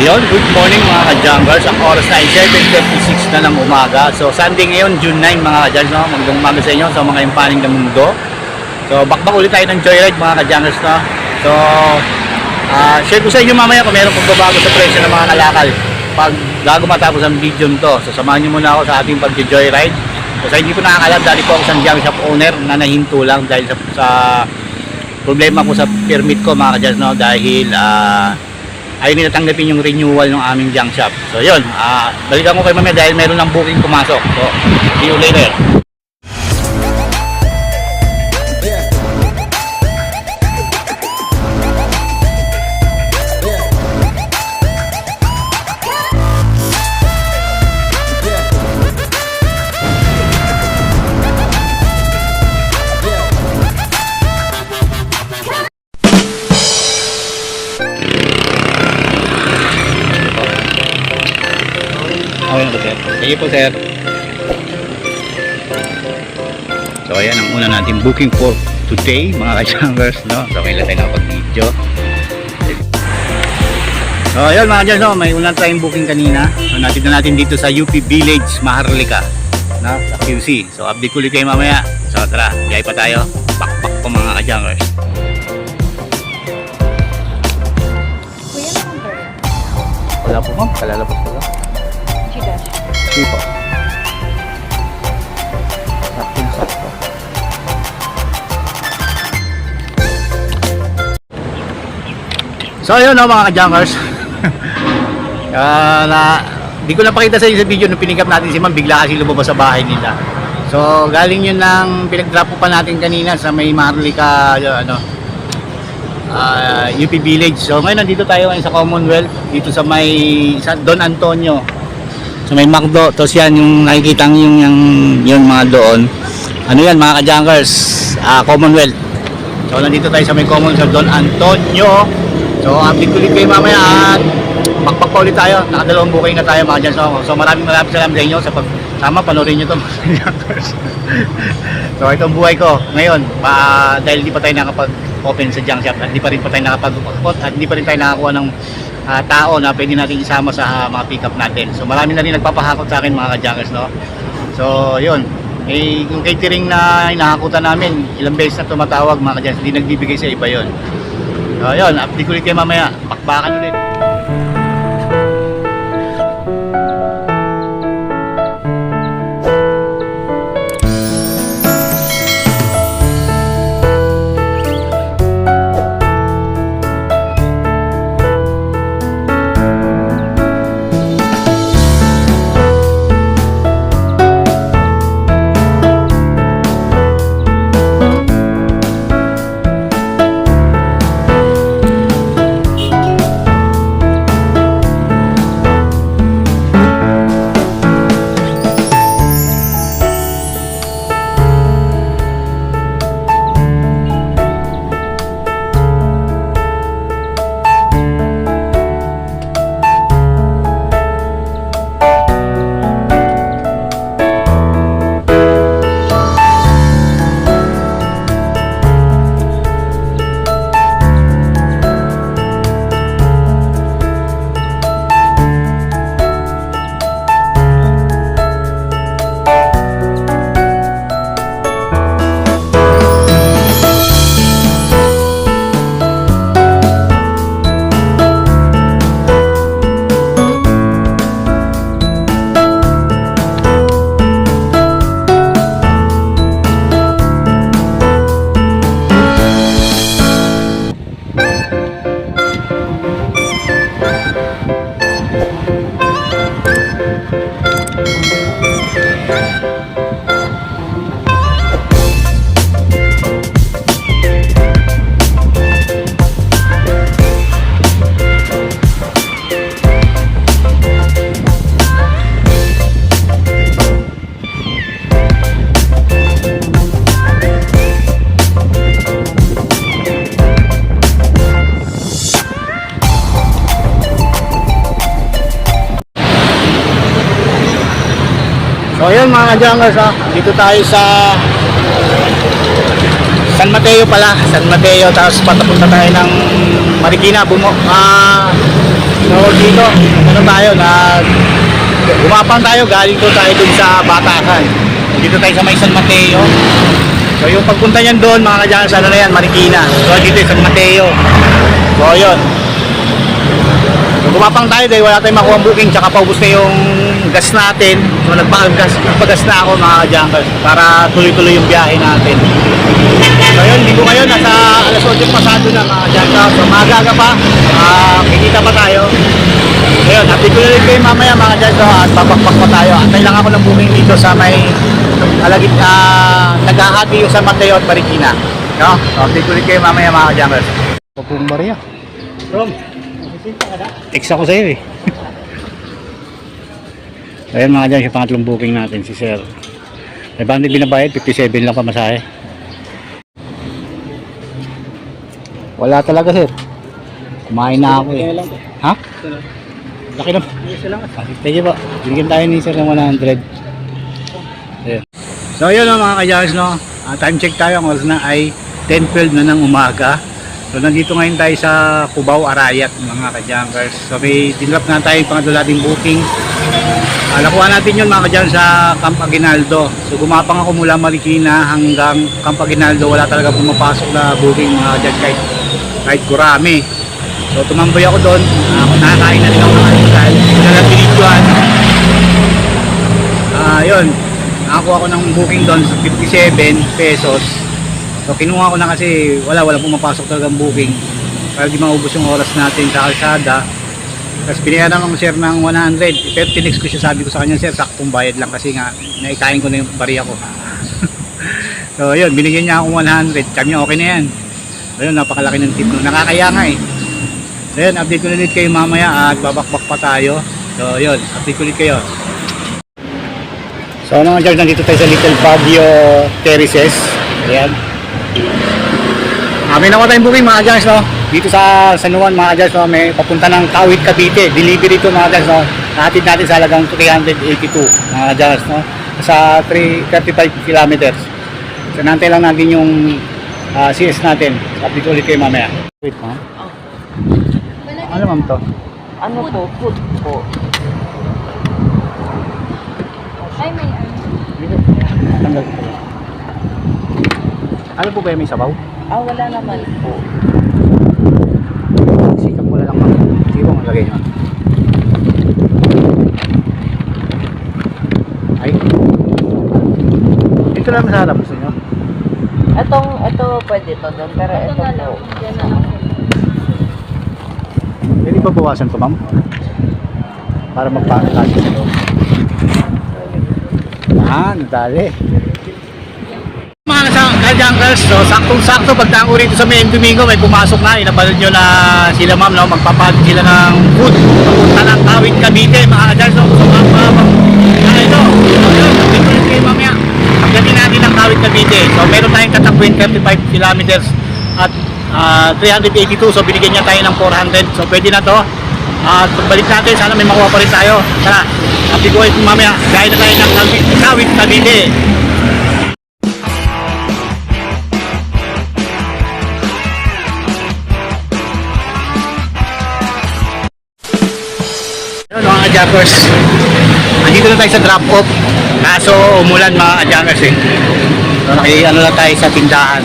Ayun, good morning mga ka-jumpers. Ang oras na ay 7.56 na ng umaga. So, Sunday ngayon, June 9 mga ka-jumpers. No? Magandang umaga sa inyo sa mga impaning ng mundo. So, bakbak ulit tayo ng joyride mga ka-jumpers. No? So, ah share ko sa inyo mamaya kung meron pagbabago sa presyo ng mga kalakal. Pag bago matapos ang video nito, so samahan nyo muna ako sa ating pag-joyride. So, sa hindi ko nakakalam, dahil po ako sa junk shop owner na nahinto lang dahil sa, sa problema ko sa permit ko mga ka-jumpers. No? Dahil, ah ayaw nila tanggapin yung renewal ng aming junk shop. So yun, ah balikan ko kayo mamaya dahil meron ng booking pumasok. So, see you later. Okay na po sir. So ayan ang una natin booking for today mga ka-jumpers. No? So kailan tayo nakapag-video. So ayun mga ka no? may unang tayong booking kanina. So natin na natin dito sa UP Village, Maharlika. No? Sa QC. So update ko ulit kayo mamaya. So tara, biyay pa tayo. Pakpak po mga ka-jumpers. Wala po ma'am, kalalabas ko po. Saktong sakto. So ayun no, mga ka-jumpers. Ah, na di ko napakita sa inyo sa video nung pinikap natin si Ma'am bigla kasi lumabas sa bahay nila. So galing yun ng pinag-drop pa natin kanina sa may Marlica ano ah, UP Village. So ngayon nandito tayo ngayon sa Commonwealth dito sa may sa Don Antonio sa may McDo. Tapos yan, yung nakikita yung, yung, yung mga doon. Ano yan, mga ka-junkers? Ah, Commonwealth. So, nandito tayo sa may Commonwealth Don Antonio. So, update ulit kayo mamaya at bakbak pa ulit tayo. Nakadalawang booking na tayo mga dyan. So, so maraming maraming salamat sa inyo sa pagsama. Panorin nyo ito mga ka-junkers. so, ito ang buhay ko ngayon. Pa, dahil di pa tayo nakapag-open sa junk shop at di pa rin pa tayo nakapag at di pa rin tayo nakakuha ng ah, tao na pwede natin isama sa ah, mga pick-up natin. So marami na rin nagpapahakot sa akin mga ka-junkers, no? So, yun. Eh, yung catering na inahakutan namin, ilang beses na tumatawag mga ka-junkers, hindi nagbibigay sa iba yun. So, yun, update ulit kayo mamaya. Pakbakan ulit. Jungers ha, dito tayo sa San Mateo pala, San Mateo tapos patapunta tayo ng Marikina bumo. Ah, tawag dito, ano tayo, nag gumapang tayo, galing ko tayo dun sa Batakan. Dito tayo sa may San Mateo. So yung pagpunta niyan doon, mga sa ano na yan, Marikina. So dito San Mateo. So yun. Gumapang tayo dahil wala tayong makuha booking, tsaka paubos na yung gas natin. So nagpagas, nagpagas na ako mga kadyan, para tuloy-tuloy yung biyahe natin. So yun, ko ngayon, nasa alas 8 pasado na mga kadyan. So maaga pa, ah, kikita pa tayo. Ayun, update ko na rin kayo mamaya mga so, at papakpak pa tayo. Antay lang ako ng booking dito sa may alagit na naghahati yung San Mateo at Marikina. No? So, update ko rin kayo mamaya mga jammers. Pagpong Maria. Rom, text ako sa'yo eh. Ayun mga dyan, yung pangatlong booking natin, si Sir. May bandit binabayad, 57 lang pamasahe. Wala talaga sir. Kumain na ako eh. Ha? Laki na. Thank you po. Binigyan tayo ni sir ng 100. Ayan. So yun no, mga kajars no. Ah, time check tayo. Ang oras na ay 10.12 na ng umaga. So nandito ngayon tayo sa Cubao Arayat mga kajankers. So may dinrap na tayo yung pangatlo nating booking. Uh, nakuha natin yun mga kajankers sa Camp Aguinaldo. So gumapang ako mula Marikina hanggang Camp Aguinaldo. Wala talaga pumapasok na booking mga kajankers kahit, kahit kurami. So tumambay ako doon. Uh, nakakain na rin ako almusal. Wala lang binidyoan. Ah, yun. Nakakuha ko ng booking doon sa 57 pesos. So kinuha ko na kasi wala wala pumapasok talagang booking. Para di maubos yung oras natin sa kalsada. Tapos pinayaran ako sir ng 100. Pero tinext ko siya sabi ko sa kanya sir saktong bayad lang kasi nga naikain ko na yung bariya ko. so yun binigyan niya akong 100. Sabi niya okay na yan. So yun napakalaki ng tip. Nakakaya nga eh. So yun update ko na ulit kayo mamaya at babakbak pa tayo. So yun update ko ulit kayo. So ano nga dyan, nandito tayo sa Little Baguio Terraces. Ayan. Ah, may nakuha tayong booking mga Jars, no? Dito sa San Juan mga Jars, no? May papunta ng Kawit, Cavite. Delivery to mga Jars, no? Nahatid natin sa halagang 382 mga Jars, no? Sa 335 kilometers. So nantay lang natin yung ah, CS natin. Update ulit kayo mamaya. Wait, ha? Ano ma'am to? Ano po? Food po. Ay, may ano. Ano po ba yung may sabaw? Ah, wala naman po. Sikap mo na lang ma'am. Sige po, maglagay nyo. Ay. Dito lang sa harap gusto nyo. Etong, ito pwede to doon, pero Ito ito, na lang. po. Yan na lang. Pwede ba bawasan to ma'am? Para magpakatagi sa loob. Ah, nadali. Mga kajankers, so saktong-sakto pagdaan ko rito sa may Domingo, may pumasok na, inabalod nyo na sila ma'am, no? magpapag sila ng food, papunta ng Kawit, Cavite, mga kajankers, so, so ma'am, ah, ito, pituloy kayo mamaya, pagdating natin ng Kawit, Cavite, so meron tayong katakwin 35 kilometers at ah, 382, so binigyan niya tayo ng 400, so pwede na to, at pagbalik natin, sana may makuha pa rin tayo, tara, happy ko mamaya, gaya na tayo ng Kawit, Kawit, Cavite, Adjunkers. Andito na tayo sa drop off. Kaso umulan mga adjunkers eh. So naki ano lang tayo sa tindahan.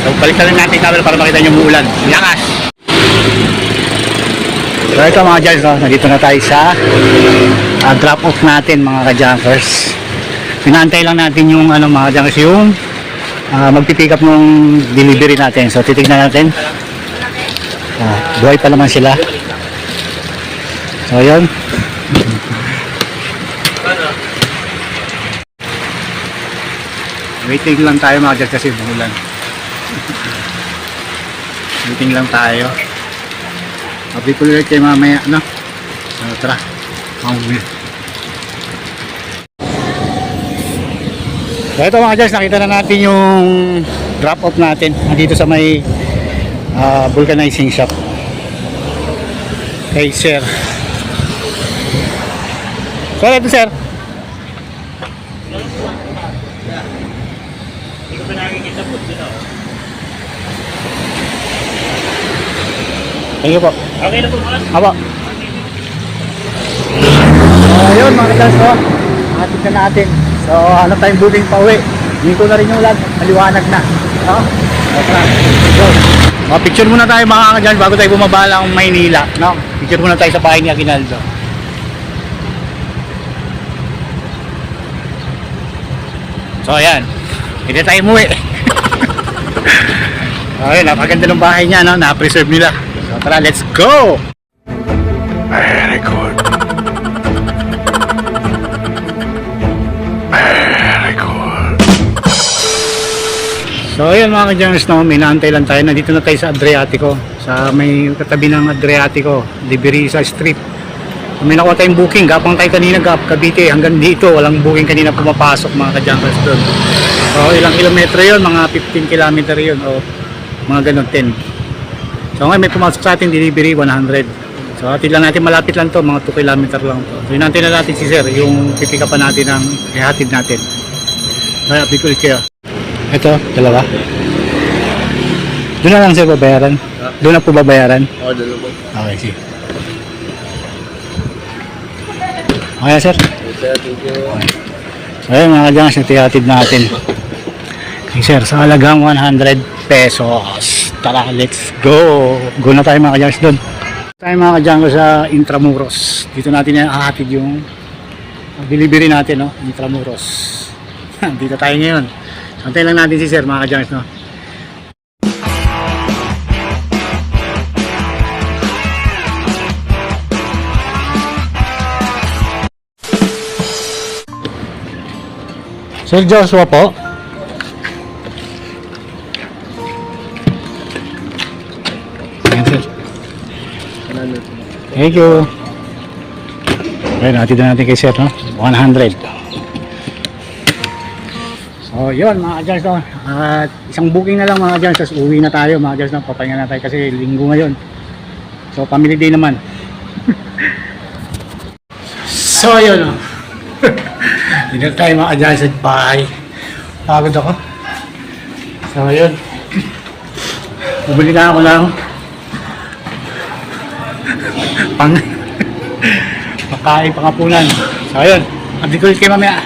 So balikan lang natin camera para makita nyo umulan. Lakas! So ito mga adjunkers, no? nandito na tayo sa ah, drop off natin mga. Pinantay lang natin yung ano mga adjunkers yung uh, magpipick up ng delivery natin. So titignan natin. Ah, buhay pa naman sila. So yun. Waiting lang tayo mga dyan kasi bulan. Waiting lang tayo. Update ko ulit kayo mamaya, no? So, tara. Mamaya. So ito mga Jars, nakita na natin yung drop off natin dito sa may ah, vulcanizing shop. Kay sir. Sir, ito sir. Hindi ko pa nakikita po dito. Thank you po. Okay na po, boss. Apo. ayun mga kajans, no? Hatid na natin. So, hanap tayong buting pa uwi. Hindi ko na rin yung ulan. Maliwanag na. No? So, tara. So, oh, picture muna tayo mga kajans bago tayo bumaba lang Maynila. No? Picture muna tayo sa bahay ni Aguinaldo. So, ayan. Hindi tayo umuwi. Ayun, napakaganda ng bahay niya, no? Na-preserve nila. So, tara, let's go! Very good. Very good. So ayun mga ka-James, no, may naantay lang tayo. Nandito na tayo sa Adriatico. Sa may katabi ng Adriatico, Liberisa Street. So, may nakuha tayong booking. Gapang tayo kanina, Gap, Cavite. Hanggang dito, walang booking kanina pumapasok mga ka-James doon. So ilang kilometro yun? Mga 15 kilometer yun. O mga ganun, 10. So ngayon may pumasok sa atin, delivery 100. So atid lang natin, malapit lang to, mga 2 kilometer lang to. So inantay na natin si Sir, yung pipika pa natin ng ihatid natin. Kaya update ulit kayo. Ito, dalawa. Doon na lang sir babayaran. Doon na po babayaran. Oo, dalawa po. Okay, sige. Okay, sir. Sir, thank you. So, ayun mga natihatid natin. Okay, sir, sa halagang 100 pesos. Tara, let's go. Go na tayo mga kadyans doon. Tayo mga kadyans sa Intramuros. Dito natin ihahatid yung delivery natin, no? Intramuros. Dito tayo ngayon. Antay lang natin si sir mga kadyans, no? Sir Joshua po. Thank you. Okay, natin na natin kay sir, no? 100. So, yun mga adjust, no? At isang booking na lang mga adjust, tapos uwi na tayo mga adjust, no? Papahinga na tayo kasi linggo ngayon. So, family day naman. so, yun, no? Hindi tayo maka-adjust at bahay. Pagod ako. So, yun. Bumili na ako lang. Pang... Pagkain, pangapunan. So, yun. Abdi ko ulit mamaya.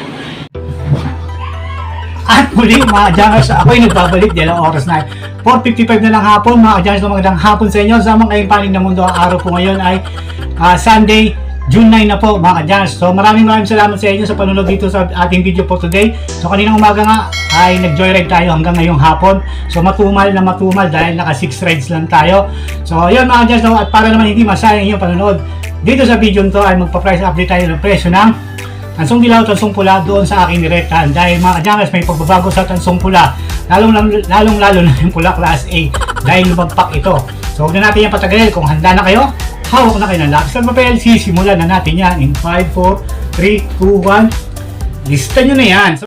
At muli mga Adjangers, ako'y nagbabalik dahil ang oras na ay 4.55 na lang hapon. Mga Adjangers, magandang hapon sa inyo. Sa mga kayong paling ng mundo, ang araw po ngayon ay ah, Sunday, June 9 na po mga Adjangers. So maraming maraming salamat sa inyo sa panunod dito sa ating video for today. So kaninang umaga nga ay nag-joyride tayo hanggang ngayong hapon. So matumal na matumal dahil naka 6 rides lang tayo. So yun mga Adjangers, no, at para naman hindi masayang yung panunod, dito sa video to ay magpa-price update tayo ng presyo ng Tansong dilaw, tansong pula doon sa aking direktahan dahil mga kadyangers may pagbabago sa tansong pula lalong, lalong lalo na yung pula class A dahil lumagpak ito. So huwag na natin yung patagalin kung handa na kayo, hawak na kayo ng lapis at papel, sisimulan na natin yan in 5, 4, 3, 2, 1. Lista nyo na yan. So,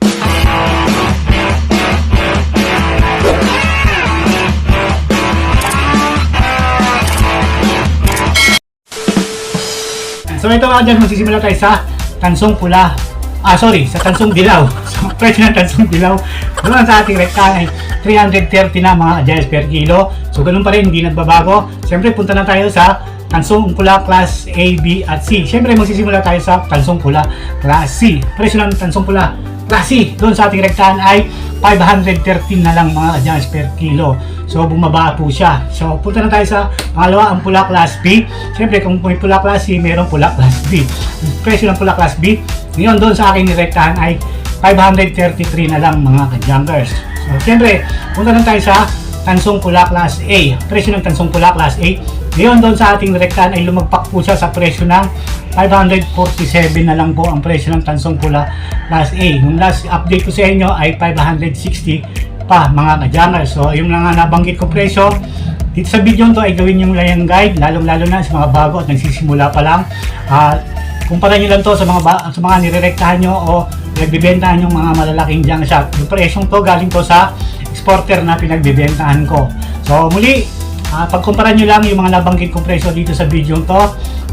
So ito mga dyan, magsisimula tayo sa tansong pula. Ah, sorry, sa tansong dilaw. So, presyo ng tansong dilaw. Doon sa ating ay 330 na mga adjust per kilo. So, ganun pa rin, hindi nagbabago. Siyempre, punta na tayo sa tansong pula class A, B, at C. Siyempre, magsisimula tayo sa tansong pula class C. Presyo ng tansong pula class C. Doon sa ating rektahan ay 513 na lang mga adjust per kilo. So, bumaba po siya. So, punta na tayo sa pangalawa, ang pula class B. Siyempre, kung may pula class C, mayroong pula class B. Presyo ng pula class B, ngayon doon sa aking nirektahan ay 533 na lang mga kajunkers. So, siyempre, punta na tayo sa tansong pula class A. Presyo ng tansong pula class A. Ngayon doon sa ating nirektahan ay lumagpak po siya sa presyo ng 547 na lang po ang presyo ng tansong pula class A. Yung last update ko sa inyo ay 560 pa mga kadyangers. So yung mga nabanggit ko presyo, dito sa video to ay gawin yung layang guide, lalong lalo na sa mga bago at nagsisimula pa lang. Ah, kumpara nyo lang to sa mga sa mga nirerektahan nyo o nagbibentahan yung mga malalaking junk shop. Yung presyong to galing to sa exporter na pinagbibentahan ko. So muli, ah, pagkumpara nyo lang yung mga nabanggit kong presyo dito sa video to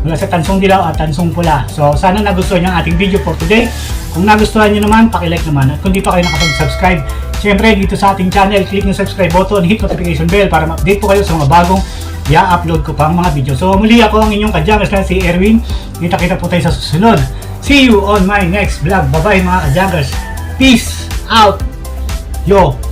mula sa tansong dilaw at tansong pula. So sana nagustuhan nyo ang ating video for today. Kung nagustuhan nyo naman, pakilike naman. At kung di pa kayo nakapag-subscribe, syempre dito sa ating channel, click yung subscribe button, hit notification bell para ma-update po kayo sa mga bagong i-upload ko pang mga video. So muli ako ang inyong kadyangers na si Erwin. Kita-kita po tayo sa susunod See you on my next vlog. Bye-bye mga ka-joggers. Peace out. Yo.